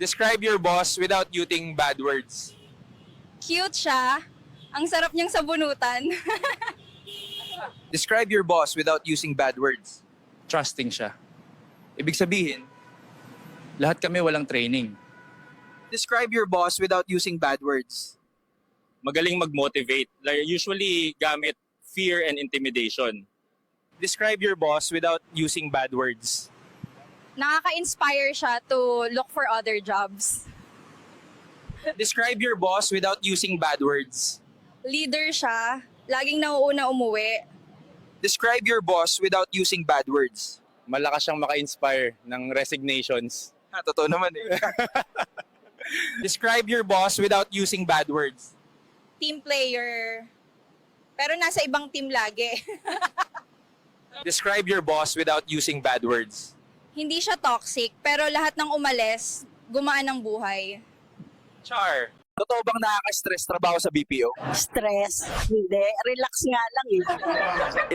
Describe your boss without using bad words. Cute siya. Ang sarap niyang sabunutan. Describe your boss without using bad words. trusting siya. Ibig sabihin, lahat kami walang training. Describe your boss without using bad words. magaling mag-motivate. Like, usually gamit fear and intimidation. Describe your boss without using bad words. Nakaka-inspire siya to look for other jobs. Describe your boss without using bad words. Leader siya. Laging nauuna umuwi. Describe your boss without using bad words. Malakas siyang maka-inspire ng resignations. Ha, totoo naman eh. Describe your boss without using bad words. Team player. Pero nasa ibang team lagi. Describe your boss without using bad words. Hindi siya toxic, pero lahat ng umalis, gumaan ang buhay. Char. Totoo bang nakaka-stress trabaho sa BPO? Stress. Hindi. Relax nga lang eh.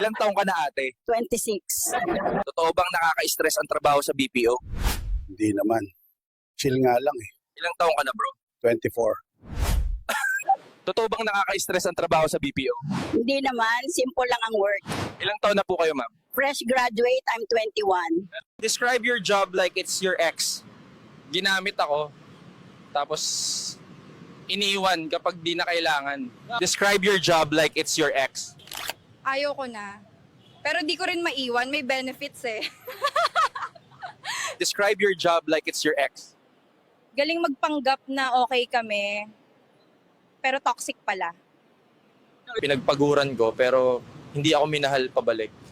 Ilang taong ka na ate? 26. Totoo bang nakaka-stress ang trabaho sa BPO? Hindi naman. Chill nga lang eh. Ilang taong ka na bro? 24. Totoo bang nakaka-stress ang trabaho sa BPO? Hindi naman. Simple lang ang work. Ilang taon na po kayo ma'am? Fresh graduate, I'm 21. Describe your job like it's your ex. Ginamit ako, tapos iniwan kapag di na kailangan. Describe your job like it's your ex. Ayoko na. Pero di ko rin maiwan, may benefits eh. Describe your job like it's your ex. Galing magpanggap na okay kami, pero toxic pala. Pinagpaguran ko, pero hindi ako minahal pabalik.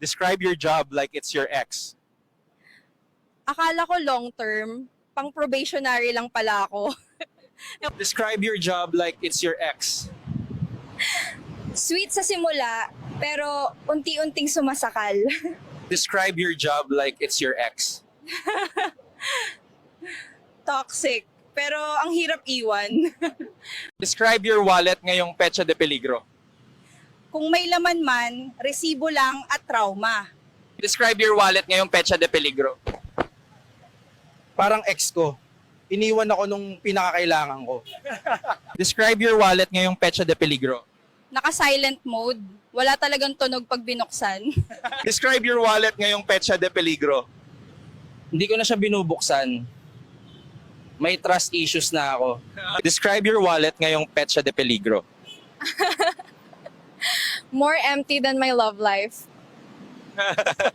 Describe your job like it's your ex. Akala ko long term, pang probationary lang pala ako. Describe your job like it's your ex. Sweet sa simula, pero unti-unting sumasakal. Describe your job like it's your ex. Toxic, pero ang hirap iwan. Describe your wallet ngayong pecha de peligro. Kung may laman man, resibo lang at trauma. Describe your wallet ngayong pecha de peligro. Parang ex ko, iniwan ako nung pinakakailangan ko. Describe your wallet ngayong pecha de peligro. Naka-silent mode, wala talagang tunog pag binuksan. Describe your wallet ngayong pecha de peligro. Hindi ko na siya binubuksan. May trust issues na ako. Describe your wallet ngayong pecha de peligro. More empty than my love life.